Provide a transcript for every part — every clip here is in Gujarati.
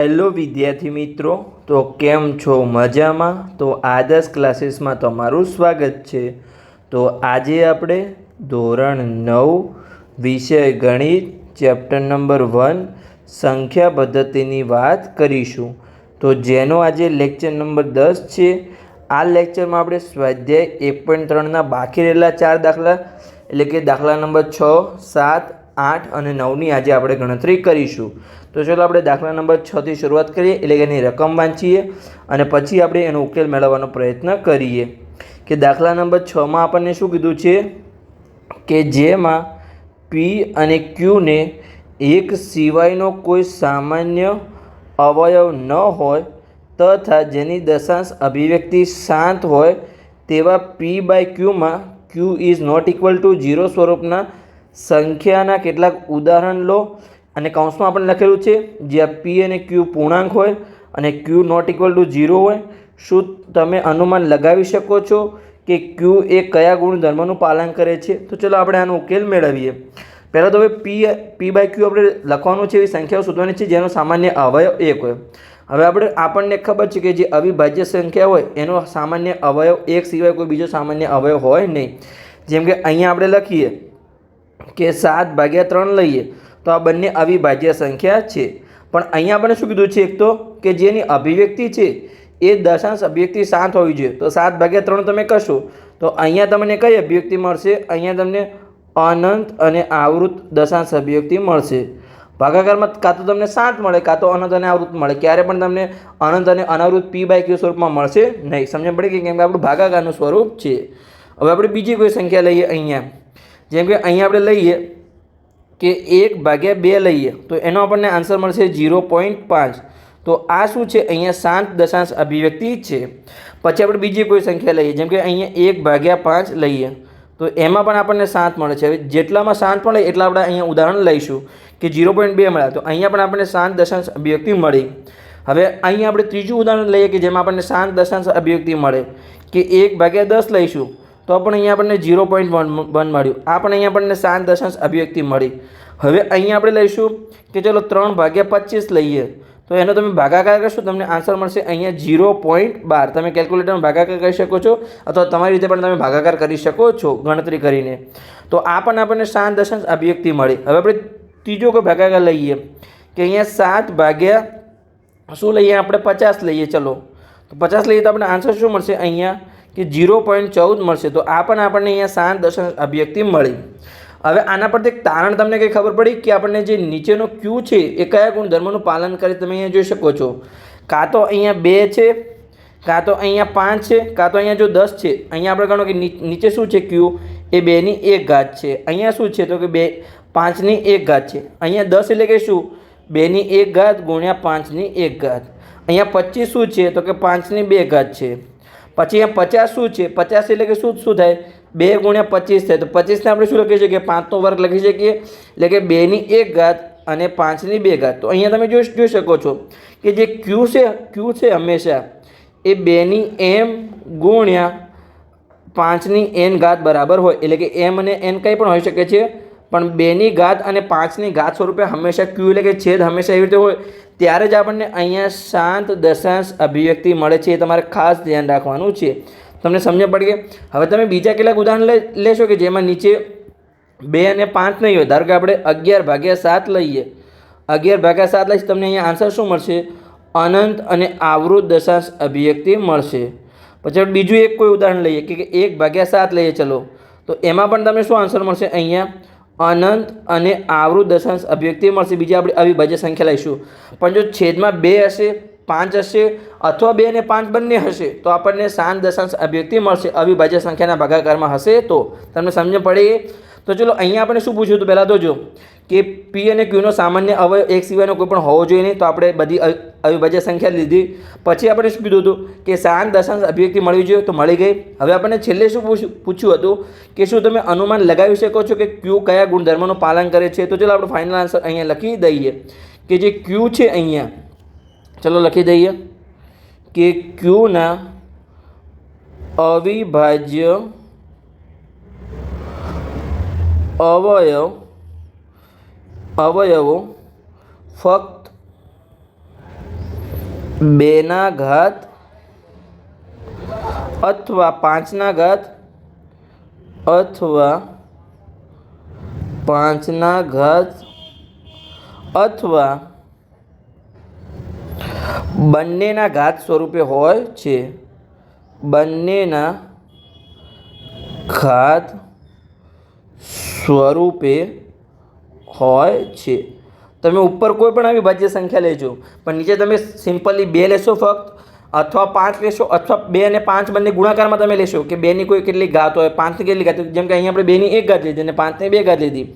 હેલો વિદ્યાર્થી મિત્રો, તો કેમ છો? મજામાં? તો આદર્શ ક્લાસીસમાં તમારું સ્વાગત છે. તો આજે આપણે ધોરણ નવ, વિષય ગણિત, ચેપ્ટર નંબર વન, સંખ્યા પદ્ધતિની વાત કરીશું. તો જેનો આજે લેક્ચર નંબર દસ છે, આ લેક્ચરમાં આપણે સ્વાધ્યાય એક પોઈન્ટ ત્રણના બાકી રહેલા ચાર દાખલા, એટલે કે દાખલા નંબર છ, સાત આઠ અને નવની આજે આપણે ગણતરી કરીશું. તો ચલો આપણે દાખલા નંબર છથી શરૂઆત કરીએ, એટલે કે એની રકમ વાંચીએ અને પછી આપણે એનો ઉકેલ મેળવવાનો પ્રયત્ન કરીએ. કે દાખલા નંબર છમાં આપણને શું કીધું છે? કે જેમાં પી અને ક્યુને એક સિવાયનો કોઈ સામાન્ય અવયવ ન હોય તથા જેની દશાંશ અભિવ્યક્તિ શાંત હોય તેવા P by ક્યુમાં Q is not equal to zero સ્વરૂપના સંખ્યાના કેટલાક ઉદાહરણ લો. અને કૌંસમાં આપણે લખેલું છે, જ્યાં પી અને ક્યુ પૂર્ણાંક હોય અને Q not equal to zero હોય, શું તમે અનુમાન લગાવી શકો છો કે ક્યુ એ કયા ગુણધર્મનું પાલન કરે છે? તો ચલો આપણે આનો ઉકેલ મેળવીએ. પહેલાં તો હવે પી પી બાય ક્યુ આપણે લખવાનું છે, એવી સંખ્યાઓ શોધવાની છે, જેનો સામાન્ય અવયવ એક હોય. હવે આપણે આપણને ખબર છે કે જે અવિભાજ્ય સંખ્યા હોય, એનો સામાન્ય અવયવ એક સિવાય કોઈ બીજો સામાન્ય અવયવ હોય નહીં. જેમ કે અહીંયા આપણે લખીએ કે સાત ભાગ્યા ત્રણ લઈએ, તો આ બંને અવિભાજ્ય સંખ્યા છે. પણ અહીંયા આપણે શું કીધું છે એક તો, કે જેની અભિવ્યક્તિ છે, એ દશાંશ અભિવ્યક્તિ સાત હોવી જોઈએ. તો સાત ભાગ્યા ત્રણ તમે કશો તો અહીંયા તમને કઈ અભિવ્યક્તિ મળશે? અહીંયા તમને અનંત અને આવૃત દશાંશ અભિવ્યક્તિ મળશે. ભાગાકારમાં કાં તો તમને સાત મળે, કાં તો અનંત અને આવૃત મળે. ક્યારે પણ તમને અનંત અને અનાવૃત પી બાય ક્યુ સ્વરૂપમાં મળશે નહીં. સમજ પડે કે કેમ કે આપણું ભાગાકારનું સ્વરૂપ છે. હવે આપણે બીજી કોઈ સંખ્યા લઈએ અહીંયા. જેમ કે અહીંયા આપણે લઈએ કે એક ભાગ્યા બે લઈએ, તો એનો આપણને આન્સર મળશે ઝીરો પોઈન્ટ પાંચ. તો આ શું છે? અહીંયા શાંત દશાંશ અભિવ્યક્તિ છે. પછી આપણે બીજી કોઈ સંખ્યા લઈએ, જેમ કે અહીંયા એક ભાગ્યા પાંચ લઈએ, તો એમાં પણ આપણને શાંત મળે છે. હવે જેટલામાં શાંત મળે એટલા આપણે અહીંયા ઉદાહરણ લઈશું કે ઝીરો પોઈન્ટ બે મળ્યા તો અહીંયા પણ આપણને શાંત દશાંશ અભિવ્યક્તિ મળી. હવે અહીંયા આપણે ત્રીજું ઉદાહરણ લઈએ કે જેમાં આપણને શાંત દશાંશ અભિવ્યક્તિ મળે, કે એક ભાગ્યા દસ લઈશું તો પણ અહીંયા આપણને ઝીરો પોઈન્ટ વન વન મળ્યું. આ પણ અહીંયા આપણને સાત દશાંશ અભિવ્યક્તિ મળી. હવે અહીંયા આપણે લઈશું કે ચલો ત્રણ ભાગ્યા પચીસ લઈએ. તો એનો તમે ભાગાકાર કરશો, તમને આન્સર મળશે અહીંયા ઝીરો પોઈન્ટ બાર. તમે કેલ્ક્યુલેટરમાં ભાગાકાર કરી શકો છો, અથવા તમારી રીતે પણ તમે ભાગાકાર કરી શકો છો ગણતરી કરીને. તો આ પણ આપણને સાત દશાંશ અભિવ્યક્તિ મળી. હવે આપણે ત્રીજો કોઈ ભાગાકાર લઈએ. કે અહીંયા સાત ભાગ્યા, શું લઈએ આપણે? પચાસ લઈએ, ચલો. તો પચાસ લઈએ તો આપણે આન્સર શું મળશે અહીંયા? કે ઝીરો પોઈન્ટ ચૌદ મળશે. તો આ પણ આપણને અહીંયા સાત દશાંશ અભિવ્યક્તિ મળી. હવે આના પરથી એક તારણ તમને કંઈ ખબર પડી કે આપણને જે નીચેનો ક્યુ છે એ કયા ગુણધર્મનું પાલન કરે તમે અહીંયા જોઈ શકો છો. કાં તો અહીંયા બે છે, કાં તો અહીંયા પાંચ છે, કાં તો અહીંયા જો દસ છે. અહીંયા આપણે ગણો કે નીચે શું છે ક્યુ? એ બેની એક ઘાત છે. અહીંયા શું છે તો કે બે, પાંચની એક ઘાત છે. અહીંયા દસ એટલે કે શું? બેની એક ઘાત ગુણ્યા પાંચની એક ઘાત. અહીંયા પચીસ શું છે તો કે પાંચની બે ઘાત છે. પછી અહીંયા પચાસ શું છે? પચાસ એટલે કે શું શું થાય? બે ગુણ્યા પચીસ થાય. તો પચીસને આપણે શું લખી શકીએ? પાંચનો વર્ગ લખી શકીએ. એટલે કે બેની એક ઘાત અને પાંચની બે ઘાત. તો અહીંયા તમે જોઈ જોઈ શકો છો કે જે ક્યુ છે ક્યુ છે હંમેશા, એ બેની એમ ગુણ્યા પાંચની એન ઘાત બરાબર હોય. એટલે કે એમ અને એન કંઈ પણ હોઈ શકે છે. પણ બેની ઘાત અને પાંચની ઘાત સ્વરૂપે હંમેશા ક્યુ એટલે કે છેદ હંમેશા એવી રીતે હોય ત્યારે જ આપણને અહીંયા શાંત, દશાંશ અભિવ્યક્તિ મળે છે એ તમારે ખાસ ધ્યાન રાખવાનું છે. તમને સમજ પડી ગઈ હવે તમે બીજા કેટલાક ઉદાહરણ લેશો કે જેમાં નીચે બે અને પાંચ નહીં હોય? ધારો કે આપણે અગિયાર ભાગ્યા સાત લઈએ. અગિયાર ભાગ્યા સાત લઈશ, તમને અહીંયા આન્સર શું મળશે? અનંત અને આવૃત દશાંશ અભિવ્યક્તિ મળશે. પછી બીજું એક કોઈ ઉદાહરણ લઈએ કે એક ભાગ્યા સાત લઈએ, ચલો. તો એમાં પણ તમને શું આન્સર મળશે? અહીંયા અનંત અને આવૃત દશાંશ અભિવ્યક્તિ મળશે. બીજી આપણે અવિભાજ્ય સંખ્યા લઈશું. પણ જો છેદમાં બે હશે, પાંચ હશે અથવા બે અને પાંચ બંને હશે, તો આપણને સાત દશાંશ અભિવ્યક્તિ મળશે. અવિભાજ્ય સંખ્યાના ભાગાકારમાં હશે તો. તમને સમજ પડે? તો ચલો, અહીંયા આપણે શું પૂછ્યું હતું? પહેલાં તો જો કે પી અને ક્યુનો સામાન્ય અવયવ એક સિવાયનો કોઈ પણ હોવો જોઈએ નહીં. તો આપણે બધી અવિભાજ્ય સંખ્યા લીધી. પછી આપણે શું કીધું હતું કે સાત દશાંશ અભિવ્યક્તિ મળવી જોઈએ તો મળી ગઈ. હવે આપણને છેલ્લે શું પૂછ્યું હતું કે શું તમે અનુમાન લગાવી શકો છો કે ક્યુ કયા ગુણધર્મનું પાલન કરે છે? તો ચલો આપણે ફાઇનલ આન્સર અહીંયા લખી દઈએ કે જે ક્યુ છે અહીંયા, ચલો લખી દઈએ કે ક્યુના અવિભાજ્ય અવયવ, અવયવો ફક્ત બેના ઘાત અથવા પાંચના ઘાત અથવા પાંચના ઘાત અથવા બંનેના ઘાત સ્વરૂપે હોય છે. બંનેના ઘાત સ્વરૂપે હોય છે. તમે ઉપર કોઈ પણ આવી સંખ્યા લેજો. પણ નીચે તમે સિમ્પલી બે લેશો ફક્ત, અથવા પાંચ લેશો, અથવા બે અને પાંચ બંને ગુણાકારમાં તમે લેશો કે બેની કોઈ કેટલી ઘાત હોય, પાંચની કેટલી ઘાત જેમ કે અહીંયા આપણે બેની એક ઘાત લીધી અને પાંચની બે ઘાત લીધી.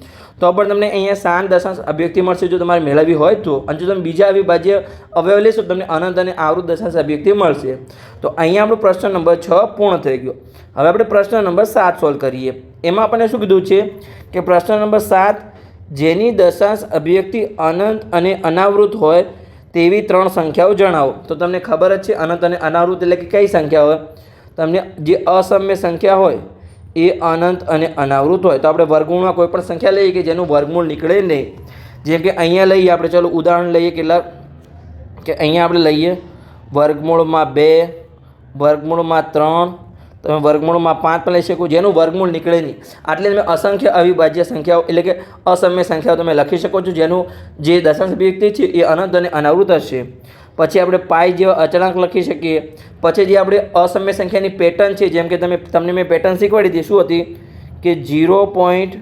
તો પણ તમને અહીંયા સાત દશાંશ અભ્યક્તિ મળશે જો તમારે મેળવવી હોય તો. અને જો તમે બીજા અવિભાજ્ય અવયવ લેશો તમને અનંત અને આવૃત દશાંશ અભ્યક્તિ મળશે. તો અહીંયા આપણો પ્રશ્ન નંબર છ પૂર્ણ થઈ ગયો. હવે આપણે પ્રશ્ન નંબર સાત સોલ્વ કરીએ. એમાં આપણને શું કીધું છે કે પ્રશ્ન નંબર સાત જેની દશાંશ અભિવ્યક્તિ અનંત અને અનાવૃત હોય તેવી ત્રણ સંખ્યાઓ જણાવો. તો તમને ખબર જ છે, અનંત અને અનાવૃત એટલે કે કઈ સંખ્યા હોય? તમને જે અસમ્ય સંખ્યા હોય એ અનંત અને અનાવૃત હોય. તો આપણે વર્ગમૂળમાં કોઈ પણ સંખ્યા લઈએ કે જેનું વર્ગમૂળ નીકળે નહીં. જેમ કે અહીંયા લઈએ, આપણે ચાલો ઉદાહરણ લઈએ કેટલા? કે અહીંયા આપણે લઈએ, વર્ગમૂળમાં બે, વર્ગમૂળમાં ત્રણ તમે વર્ગમૂળમાં પાંચ પણ લઈ શકો, જેનું વર્ગમૂળ નીકળે નહીં. આટલે તમે અસંખ્ય અવિભાજ્ય સંખ્યાઓ, એટલે કે અસમ્ય સંખ્યાઓ તમે લખી શકો છો, જેનું જે દશાંશ વ્યક્તિ છે એ અનંત અને અનાવૃત હશે પછી આપણે પાય જેવા અચળાંક લખી શકીએ. પછી જે આપણે અસમ્ય સંખ્યાની પેટર્ન છે, જેમ કે તમે, તમને મેં પેટર્ન શીખવાડી હતી શું હતી? કે ઝીરો પોઈન્ટ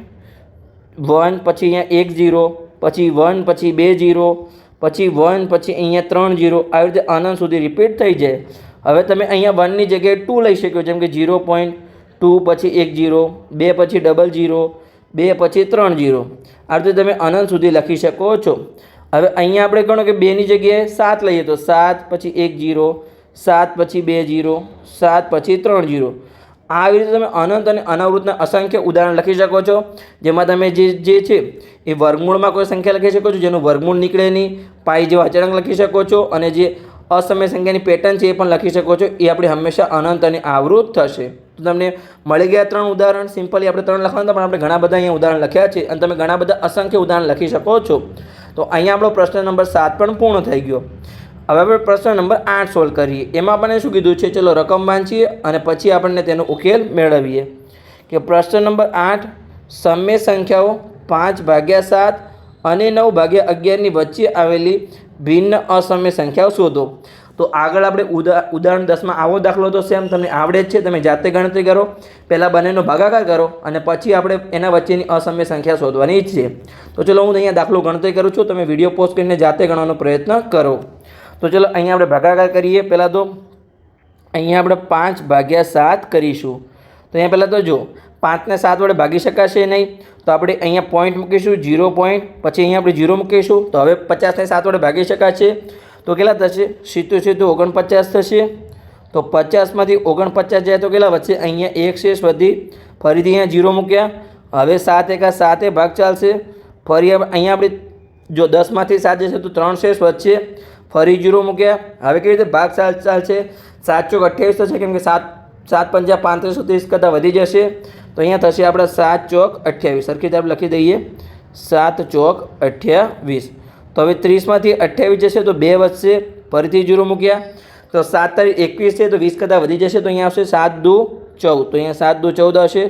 વન પછી અહીંયા એક ઝીરો, પછી વન પછી બે ઝીરો, પછી વન પછી અહીંયા ત્રણ ઝીરો, આવી રીતે અનંત સુધી રિપીટ થઈ જાય. હવે તમે અહીંયા વનની જગ્યાએ ટુ લઈ શકો જેમ કે ઝીરો પોઈન્ટ ટુ પછી એક ઝીરો બે પછી ડબલ ઝીરો બે પછી ત્રણ ઝીરો આ રીતે તમે અનંત સુધી લખી શકો છો. હવે અહીંયા આપણે ગણો કે બેની જગ્યાએ સાત લઈએ તો સાત પછી એક જીરો સાત પછી બે જીરો સાત પછી ત્રણ જીરો આવી રીતે તમે અનંત અને અનાવૃતના અસંખ્ય ઉદાહરણ લખી શકો છો, જેમાં તમે જે જે છે એ વર્ગમૂળમાં કોઈ સંખ્યા લખી શકો છો, જેનું વર્ગમૂળ નીકળે નહીં, પાઈ જેવા અચળાંક લખી શકો છો, અને જે અસમય સંખ્યાની પેટર્ન છે એ પણ લખી શકો છો. એ આપણે હંમેશા અનંત અને આવૃત થશે. તો તમને મળી ગયા ત્રણ ઉદાહરણ. સિમ્પલી આપણે ત્રણ લખવાના પણ આપણે ઘણા બધા અહીંયા ઉદાહરણ લખ્યા છે. અને તમે ઘણા બધા અસંખ્ય ઉદાહરણ લખી શકો છો. તો અહીંયા આપણો પ્રશ્ન નંબર સાત પણ પૂર્ણ થઈ ગયો. હવે આપણે પ્રશ્ન નંબર આઠ સોલ્વ કરીએ. એમાં આપણને શું કીધું છે? ચલો, રકમ વાંચીએ અને પછી આપણને તેનો ઉકેલ મેળવીએ. કે પ્રશ્ન નંબર આઠ, સમય સંખ્યાઓ પાંચ ભાગ્યા સાત અને નવ ભાગ્યા અગિયારની વચ્ચે આવેલી ભિન્ન અસમ્ય સંખ્યાઓ શોધો. તો આગળ આપણે ઉદા, ઉદાહરણ દસમાં આવો દાખલો તો સેમ, તમને આવડે જ છે, તમે જાતે ગણતરી કરો. પહેલાં બંનેનો ભાગાકાર કરો અને પછી આપણે એના વચ્ચેની અસમ્ય સંખ્યા શોધવાની જ છે. તો ચલો હું અહીંયા દાખલો ગણતરી કરું છું, તમે વીડિયો પોસ્ટ કરીને જાતે ગણવાનો પ્રયત્ન કરો. તો ચલો અહીંયા આપણે ભાગાકાર કરીએ. પહેલાં તો અહીંયા આપણે પાંચ ભાગ્યા સાત કરીશું. તો અહીંયા પહેલાં તો જો પાંચને સાત વડે ભાગી શકાશે નહીં. તો આપણે અહીંયા પોઈન્ટ મૂકીશું જીરો પોઈન્ટ પછી અહીંયા આપણે જીરો મૂકીશું. તો હવે પચાસને સાત વડે ભાગી શકાશે. તો કેટલા થશે? સીધું સીધું ઓગણપચાસ થશે. તો પચાસમાંથી ઓગણપચાસ જાય તો કેટલા વચ્ચે અહીંયા એક શેષ વધી. ફરીથી અહીંયા જીરો મૂક્યા. હવે સાત એકા સાતે ભાગ ચાલશે. ફરી અહીંયા આપણે જો દસમાંથી સાત જશે તો ત્રણ શેષ વચ્ચે ફરી જીરો મૂક્યા. હવે કેવી રીતે ભાગ ચાલ, ચાલશે? સાત ચોક અઠ્યાવીસ થશે, કેમ કે સાત સાત પંજા પાંત્રીસ ત્રીસ કરતાં વધી જશે. તો અહીંયા થશે આપણે સાત ચોક અઠ્યાવીસ. સરખી રીતે આપણે લખી દઈએ. સાત ચોક અઠ્યાવીસ. તો હવે ત્રીસમાંથી અઠ્યાવીસ જશે તો બે વધશે. ફરીથી જીરો મૂક્યા. તો સાત તારીખ એકવીસ છે તો વીસ કરતાં વધી જશે તો અહીંયા આવશે સાત દુ ચૌદ. તો અહીંયા સાત દુ ચૌદ હશે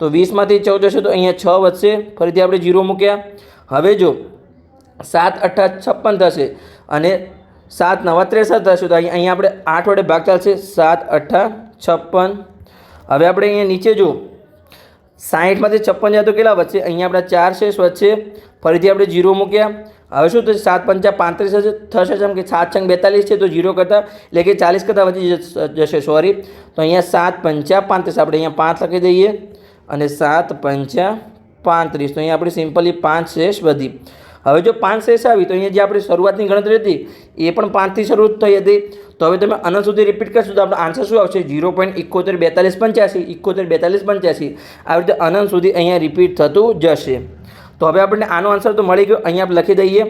તો વીસમાંથી ચૌદ હશે તો અહીંયા છ વધશે. ફરીથી આપણે જીરો મૂક્યા. હવે જો સાત અઠા છપ્પન થશે અને સાત નવા ત્રેસઠ થશે. તો અહીં અહીંયા આપણે આઠ વડે ભાગ ચાલશે. સાત અઠ્ઠા છપ્પન. હવે આપણે અહીંયા નીચે જુઓ. સાહીઠમાંથી છપ્પન જાય તો કેટલા વધશે? અહીંયા આપણે ચાર શેષ વચ્ચે ફરીથી આપણે જીરો મૂક્યા. હવે શું થશે? સાત પંચા પાંત્રીસ હશે થશે જેમ કે સાત છંગ બેતાલીસ છે, તો જીરો કરતાં એટલે કે ચાલીસ કરતાં વધી જશે- જશે. સોરી તો અહીંયા સાત પંચા પાંત્રીસ. આપણે અહીંયા પાંચ લખી દઈએ. અને સાત પંચા પાંત્રીસ. તો અહીંયા આપણી સિમ્પલી પાંચ શેષ વધી. હવે જો પાંચ શેષ આવી, તો અહીંયા જે આપણી શરૂઆતની ગણતરી હતી, એ પણ પાંચથી શરૂ થઈ હતી. તો હવે તમે અનંત સુધી રિપીટ કરશો, તો આપણો આન્સર શું આવશે? ઝીરો પોઈન્ટ ઇકોતેર બેતાલીસ પંચ્યાસી ઇકોતેર બેતાલીસ પંચ્યાસી. આવી રીતે અનંત સુધી અહીંયા રિપીટ થતું જશે. તો હવે આપણને આનો આન્સર તો મળી ગયો, અહીંયા લખી દઈએ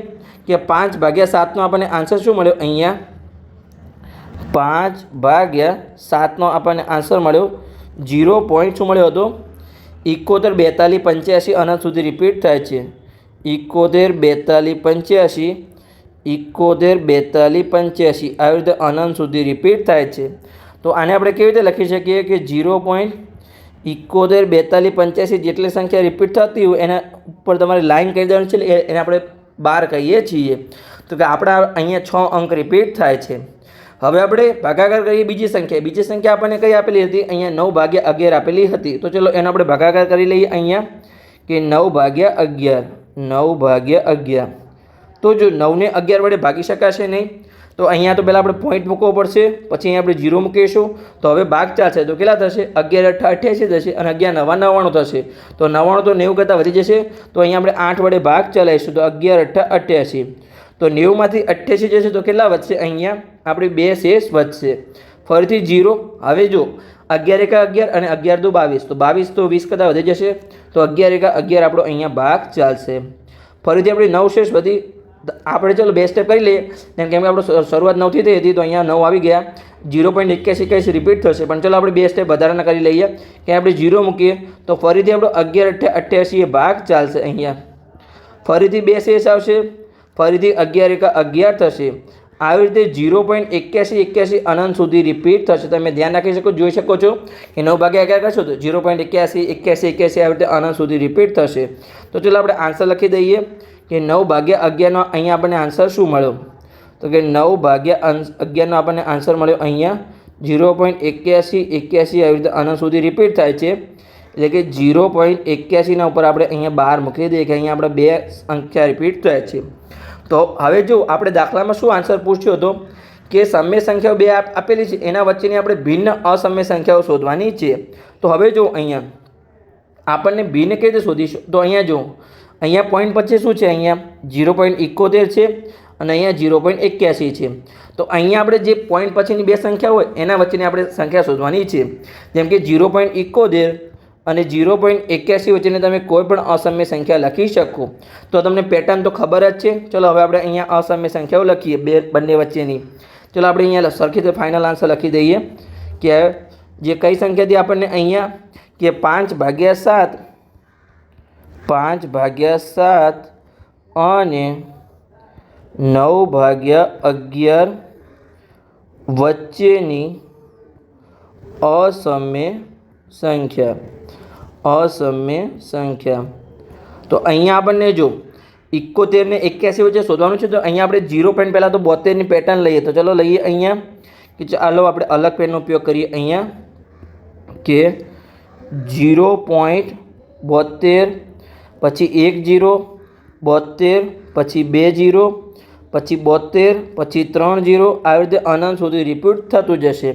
કે પાંચ ભાગ્યા સાતનો આપણને આન્સર શું મળ્યો? અહીંયા પાંચ ભાગ્યા સાતનો આપણને આન્સર મળ્યો. જીરો પોઈન્ટ શું મળ્યો હતો? ઇકોતેર બેતાલીસ પંચ્યાસી અનંત સુધી રિપીટ થાય છે. ઇકોતેર બેતાલીસ પંચ્યાસી, એકોતેર બેતાલીસ પંચ્યાસી. આવી રીતે અનંત સુધી રિપીટ થાય છે. તો આને આપણે કેવી રીતે લખી શકીએ કે જીરો પોઈન્ટ એકોતેર બેતાલીસ પંચ્યાસી જેટલી સંખ્યા રિપીટ થતી હોય, એના ઉપર તમારે લાઈન કરી દેવાની છે એને આપણે બાર કહીએ છીએ. તો કે આપણા અહીંયા છ અંક રિપીટ થાય છે. હવે આપણે ભાગાકાર કરીએ બીજી સંખ્યા. બીજી સંખ્યા આપણને કઈ આપેલી હતી? અહીંયા નવ ભાગ્યા અગિયાર આપેલી હતી. તો ચલો એનો આપણે ભાગાકાર કરી લઈએ અહીંયા કે નવ ભાગ્યા અગિયાર. નવ ભાગ્યા અગિયાર. તો જો નવને અગિયાર વડે ભાગી શકાશે નહીં, તો અહીંયા તો પહેલાં આપણે પોઈન્ટ મૂકવો પડશે, પછી અહીંયા આપણે જીરો મૂકીશું. તો હવે ભાગ ચાલશે તો કેટલા થશે? અગિયાર અઠ્ઠા અઠ્યાસી થશે અને અગિયાર નવા નવ્વાણું થશે. તો નવ્વાણું તો નેવું કરતાં વધી જશે, તો અહીંયા આપણે આઠ વડે ભાગ ચલાવીશું, તો અગિયાર અઠ્ઠા અઠ્યાસી. તો નેવુંમાંથી અઠ્યાસી જશે, તો કેટલા વધશે અહીંયા? આપણી બે શેષ વધશે. ફરીથી જીરો હવે જો અગિયાર એકા અગિયાર અને અગિયાર દો બાવીસ. તો બાવીસ તો વીસ કરતાં વધી જશે? તો અગિયાર એકા અગિયાર આપણો અહીંયા ભાગ ચાલશે. ફરીથી આપણી નવ શેષ વધી. આપણે ચલો બે સ્ટેપ કરી લઈએ. કેમ કે આપણે શરૂઆત નવથી થઈ હતી, તો અહીંયા નવ આવી ગયા. જીરો પોઈન્ટ એક્યાસી એક્યાસી રિપીટ થશે. પણ ચલો આપણે બે સ્ટેપ વધારાના કરી લઈએ. કે આપણે જીરો મૂકીએ. તો ફરીથી આપણો અગિયાર અઠ્યા અઠ્યાસી એ ભાગ ચાલશે અહીંયા. ફરીથી બે શેષ આવશે. ફરીથી અગિયાર એકા અગિયાર થશે. આવી રીતે ઝીરો પોઈન્ટ એક્યાસી એક્યાસી અનંત સુધી રિપીટ થશે. તમે ધ્યાન રાખી શકો, જોઈ શકો છો કે નવ ભાગ્યા અગિયાર કરશો તો ઝીરો પોઈન્ટ એક્યાસી એક્યાસી એક્યાસી આવી રીતે અનંત સુધી રિપીટ થશે. તો ચલો આપણે આન્સર લખી દઈએ કે નવ ભાગ્યા અગિયારનો અહીંયા આપણને આન્સર શું મળ્યો? તો કે નવ ભાગ્યા અગિયારનો આપણને આન્સર મળ્યો અહીંયા ઝીરો પોઈન્ટ એક્યાસી એક્યાસી આવી રીતે અનંત સુધી રિપીટ થાય છે. એટલે કે જીરો પોઈન્ટ એક્યાસીના ઉપર આપણે અહીંયા બહાર મૂકી દઈએ કે અહીંયા આપણે બે સંખ્યા રિપીટ થાય છે. તો હવે જો આપણે દાખલામાં શું આન્સર પૂછ્યો હતો કે સમય સંખ્યાઓ બે આપ- આપેલી છે, એના વચ્ચેની આપણે ભિન્ન અસમ્ય સંખ્યાઓ શોધવાની છે. તો હવે જો અહીંયા આપણને ભિન્ન કેવી રીતે શોધીશું? તો અહીંયા જો, અહીંયા પોઈન્ટ પછી શું છે? અહીંયા જીરો પોઈન્ટ એકોતેર છે અને અહીંયા જીરો પોઈન્ટ એક્યાસી છે. તો અહીંયા આપણે જે પોઈન્ટ પછીની બે સંખ્યા હોય, એના વચ્ચેની આપણે સંખ્યા શોધવાની છે. જેમ કે જીરો પોઈન્ટ એકોતેર અને જીરો પોઈન્ટ એક્યાસી વચ્ચેની તમે કોઈ પણ અસમ્ય સંખ્યા લખી શકો. તો તમને પેટર્ન તો ખબર જ છે. ચલો હવે આપણે અહીંયા અસમ્ય સંખ્યાઓ લખીએ, બે બંને વચ્ચેની. ચલો આપણે અહીંયા સરખી રીતે ફાઇનલ આન્સર લખી દઈએ કે જે કઈ સંખ્યાથી આપણને અહીંયા કે પાંચ ભાગ્યા સાત, પાંચ ભાગ્યા સાત અને નવ ભાગ્યા અગિયાર વચ્ચેની અસમ્ય સંખ્યા. અસમ્ય સંખ્યા. તો અહીંયા આપણને જો ઇકોતેર ને એક્યાસી વચ્ચે શોધવાનું છે, તો અહીંયા આપણે જીરો પેન પહેલાં તો બોતેરની પેટર્ન લઈએ. તો ચલો લઈએ અહીંયા, કે ચાલો આપણે અલગ પેનનો ઉપયોગ કરીએ અહીંયા, કે જીરો પોઈન્ટ બોતેર, પછી એક જીરો બોતેર, પછી બે જીરો પછી બોતેર, પછી ત્રણ જીરો આવી રીતે અનંત સુધી રિપીટ થતું જશે.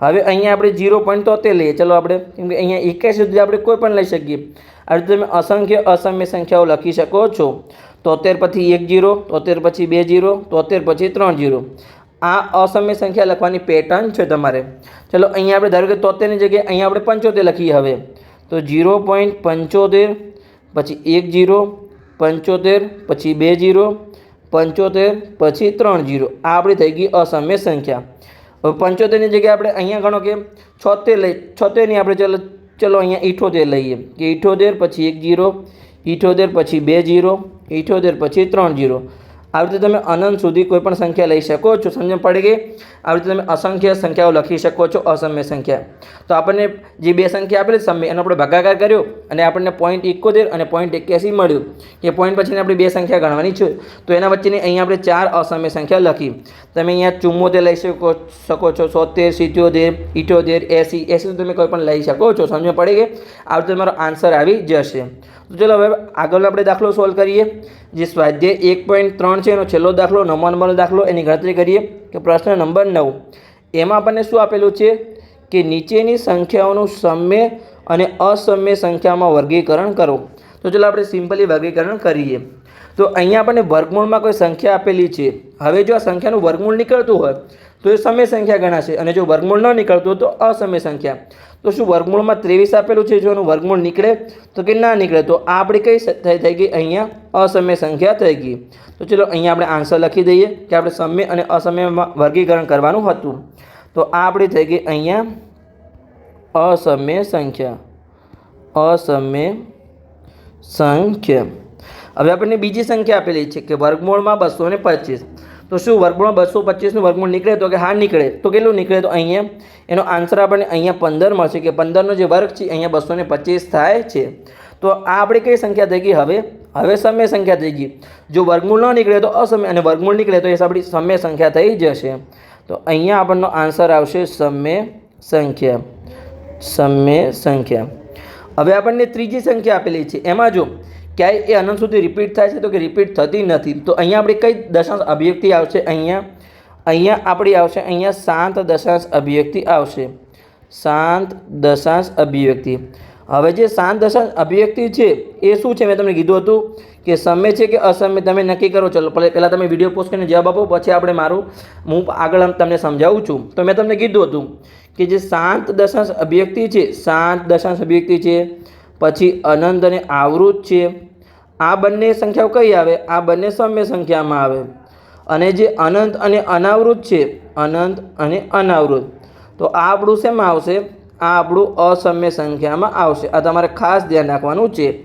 હવે અહીંયા આપણે જીરો પોઈન્ટ તોતેર લઈએ. ચલો આપણે, કેમ કે અહીંયા એક્યાસી સુધી આપણે કોઈ પણ લઈ શકીએ. આ રીતે તમે અસંખ્ય અસમ્ય સંખ્યાઓ લખી શકો છો. તોતેર પછી એક જીરો તોતેર પછી બે જીરો તોતેર પછી ત્રણ જીરો આ અસમ્ય સંખ્યા લખવાની પેટર્ન છે તમારે. ચલો અહીંયા આપણે ધારો કે તોતેરની જગ્યાએ અહીંયા આપણે પંચોતેર લખીએ હવે. તો જીરો પોઈન્ટ પંચોતેર, પછી એક જીરો પંચોતેર, પછી બે જીરો પંચોતેર, પછી ત્રણ જીરો આ આપણી થઈ ગઈ અસમ્ય સંખ્યા. હવે પંચોતેરની જગ્યાએ આપણે અહીંયા ગણો કે છોતેર લઈ, છોતેરની આપણે ચલો ચલો અહીંયા ઇઠોતેર લઈએ કે ઇઠોતેર પછી એક જીરો, ઇઠોતેર પછી બે જીરો, ઇઠોતેર પછી ત્રણ જીરો. આવી રીતે તમે અનંત સુધી કોઈ પણ સંખ્યા લઈ શકો છો. સમજણ પડી ગઈ? આવી રીતે તમે અસંખ્ય સંખ્યાઓ લખી શકો છો. અસમ્ય સંખ્યા. તો આપણને જે બે સંખ્યા આપેલી સમય એનો આપણે ભાગાકાર કર્યો અને આપણને પોઈન્ટ એકોતેર અને પોઈન્ટ એક્યાસી મળ્યું. કે પોઈન્ટ પછીની આપણે બે સંખ્યા ગણવાની છે. તો એના વચ્ચેની અહીંયા આપણે ચાર અસમ્ય સંખ્યા લખી. તમે અહીંયા ચુમ્મોતેર લઈ શકો શકો છો. સોતેર સિત્યોતેર ઇઠોતેર એંસી. એંસી તમે કોઈ પણ લઈ શકો છો. સમજ પડી ગઈ? આવી રીતે તમારો આન્સર આવી જશે. તો ચલો હવે આગળ આપણે દાખલો સોલ્વ કરીએ. જે સ્વાધ્યાય એક પોઈન્ટ ત્રણ છે એનો છેલ્લો દાખલો, નવમા નંબરનો દાખલો, એની ગણતરી કરીએ કે પ્રશ્ન નંબર નવ. એમાં આપણને શું આપેલું છે? કે નીચેની સંખ્યાઓનું સમય અને અસમ્ય સંખ્યામાં વર્ગીકરણ કરો. તો ચલો આપણે સિમ્પલી વર્ગીકરણ કરીએ. તો અહીંયા આપણને વર્ગમૂળમાં કોઈ સંખ્યા આપેલી છે. હવે જો આ સંખ્યાનું વર્ગમૂળ નીકળતું હોય, તો એ સમય સંખ્યા ગણાશે અને જો વર્ગમૂળ ન નીકળતું હોય તો અસમય સંખ્યા. તો શું વર્ગમૂળમાં ત્રેવીસ આપેલું છે? જો એનું વર્ગમૂળ નીકળે તો કે ના નીકળે? તો આ આપણી કઈ થઈ થઈ ગઈ? અહીંયા અસમય સંખ્યા થઈ ગઈ. તો ચલો અહીંયા આપણે આન્સર લખી દઈએ કે આપણે સમય અને અસમયમાં વર્ગીકરણ કરવાનું હતું. તો આ આપણી થઈ ગઈ અહીંયા અસમય સંખ્યા. અસમય સંખ્યા. હવે આપણને બીજી સંખ્યા આપેલી છે કે વર્ગમૂળમાં બસો ને પચીસ. તો શું વર્ગમૂળ બસો પચીસનું વર્ગમૂળ નીકળે તો કે હા નીકળે? તો કેટલું નીકળે? તો અહીંયા એનો આન્સર આપણને અહીંયા પંદર મળશે કે પંદરનો જે વર્ગ છે, અહીંયા બસો પચીસ થાય છે. તો આ આપણે કઈ સંખ્યા થઈ ગઈ? હવે? હવે સમય સંખ્યા થઈ ગઈ. જો વર્ગમૂળ ન નીકળે તો અસમય, અને વર્ગમૂળ નીકળે તો એ આપણી સમય સંખ્યા થઈ જશે. તો અહીંયા આપણનો આન્સર આવશે સમય સંખ્યા. સમય સંખ્યા. હવે આપણને ત્રીજી સંખ્યા આપેલી છે. એમાં જો ક્યાંય એ અનંત સુધી રિપીટ થાય છે તો કે રિપીટ થતી નથી. તો અહીંયા આપણી કઈ દશાંશ અભિવ્યક્તિ આવશે? અહીંયા. અહીંયા આપણી આવશે, અહીંયા શાંત દશાંશ અભિવ્યક્તિ આવશે. શાંત દશાંશ અભિવ્યક્તિ. હવે જે શાંત દશાંશ અભિવ્યક્તિ છે, એ શું છે? મેં તમને કીધું હતું કે સમય છે કે અસમય તમે નક્કી કરો. ચલો, પહેલાં તમે વીડિયો પોસ્ટ કરીને જવાબ આપો, પછી આપણે મારું હું આગળ તમને સમજાવું છું. તો મેં તમને કીધું હતું કે જે શાંત દશાંશ અભિવ્યક્તિ છે, શાંત દશાંશ અભિવ્યક્તિ છે પછી અનંત અને આવૃત છે. આ બંને સંખ્યાઓ કઈ આવે? આ બંને સમ્ય સંખ્યામાં આવે. અને જે અનંત અને અનાવૃત છે, અનંત અને અનાવૃત. તો આ આપણું શેમાં આવશે? આ આપણું અસમ્ય સંખ્યામાં આવશે. આ તમારે ખાસ ધ્યાન રાખવાનું છે.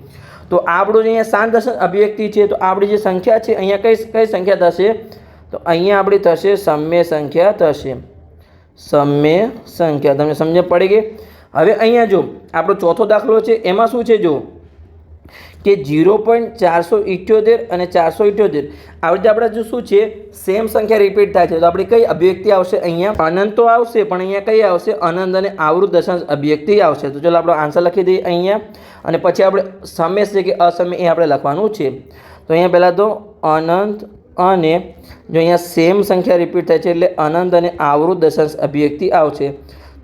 તો આપણું જે અહીંયા દશાંશ અભિવ્યક્તિ છે, તો આપણી જે સંખ્યા છે, અહીંયા કઈ કઈ સંખ્યા થશે? તો અહીંયા આપણી થશે સમય સંખ્યા થશે. સમ્ય સંખ્યા. તમને સમજ પડી ગઈ? હવે અહીંયા જો, આપણો ચોથો દાખલો છે, એમાં શું છે જો? કે ઝીરો પોઈન્ટ ચારસો ઇઠ્યોતેર અને ચારસો ઇઠ્યોતેર. આવી રીતે આપણે જો શું છે સેમ સંખ્યા રિપીટ થાય છે. તો આપણે કઈ અભિવ્યક્તિ આવશે અહીંયા? અનંત તો આવશે, પણ અહીંયા કઈ આવશે? અનંત અને આવૃત દશાંશ અભિવ્યક્તિ આવશે. તો ચલો આપણો આન્સર લખી દઈએ અહીંયા. અને પછી આપણે સમય છે કે અસમય એ આપણે લખવાનું છે. તો અહીંયા પહેલાં તો અનંત અને જો અહીંયા સેમ સંખ્યા રિપીટ થાય છે, એટલે અનંત અને આવૃત દશાંશ અભિવ્યક્તિ આવશે.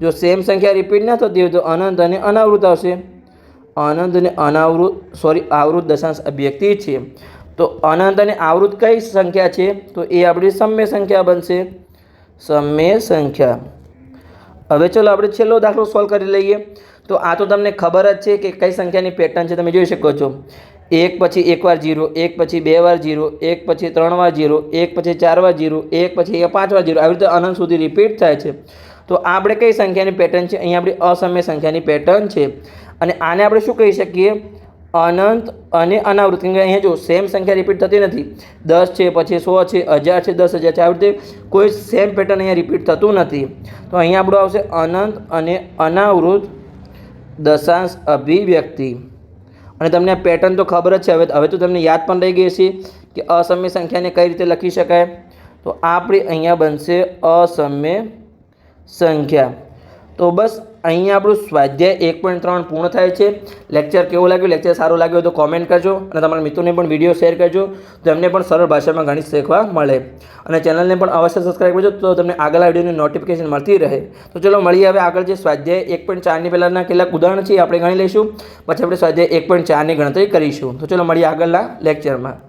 જો સેમ સંખ્યા રિપીટ ના થતી હોય તો અનંત અને અનાવૃત આવશે. અનંત અને અનાવૃત સોરી આવૃત દશાંશ અભિવ્યક્તિ છે. તો અનંત અને આવૃત કઈ સંખ્યા છે? તો એ આપણી સમય સંખ્યા બનશે. સમય સંખ્યા. હવે ચલો આપણે છેલ્લો દાખલો સોલ્વ કરી લઈએ. તો આ તો તમને ખબર જ છે કે કઈ સંખ્યાની પેટર્ન છે તમે જોઈ શકો છો. એક પછી એકવાર જીરો એક પછી બે વાર જીરો એક પછી ત્રણ વાર જીરો એક પછી ચાર વાર જીરો એક પછી પાંચ વાર જીરો આવી રીતે અનંત સુધી રિપીટ થાય છે. તો આપણે કઈ સંખ્યાની પેટર્ન છે? અહીંયા આપણી અસમય સંખ્યાની પેટર્ન છે. અને આને આપણે શું કહી શકીએ? અનંત અને અનાવૃત. કેમ કે અહીંયા જો સેમ સંખ્યા રિપીટ થતી નથી. દસ છે, પછી સો છે, હજાર છે, દસ હજાર છે. આવી રીતે કોઈ સેમ પેટર્ન અહીંયા રિપીટ થતું નથી. તો અહીંયા આપણું આવશે અનંત અને અનાવૃત દશાંશ અભિવ્યક્તિ. અને તમને આ પેટર્ન તો ખબર જ છે. હવે હવે તો તમને યાદ પણ રહી ગઈ છે કે અસમ્ય સંખ્યાને કઈ રીતે લખી શકાય? તો આપણી અહીંયા બનશે અસમય સંખ્યા. તો બસ, અહીંયા આપણું સ્વાધ્યાય એક પોઈન્ટ ત્રણ પૂર્ણ થાય છે. લેક્ચર કેવું લાગ્યું? લેક્ચર સારું લાગ્યું તો કોમેન્ટ કરજો અને તમારા મિત્રોને પણ વીડિયો શેર કરજો. તો એમને પણ સરળ ભાષામાં ગણિત શીખવા મળે. અને ચેનલને પણ અવશ્ય સબસ્ક્રાઈબ કરજો તો તમને આગળના વિડીયોની નોટિફિકેશન મળતી રહે. તો ચલો, મળીએ હવે આગળ જે સ્વાધ્યાય એક પોઈન્ટ ચારની પહેલાંના કેટલાક ઉદાહરણ છે આપણે ગણી લઈશું. પછી આપણે સ્વાધ્યાય એક પોઈન્ટ ચારની ગણતરી કરીશું. તો ચલો, મળીએ આગળના લેક્ચરમાં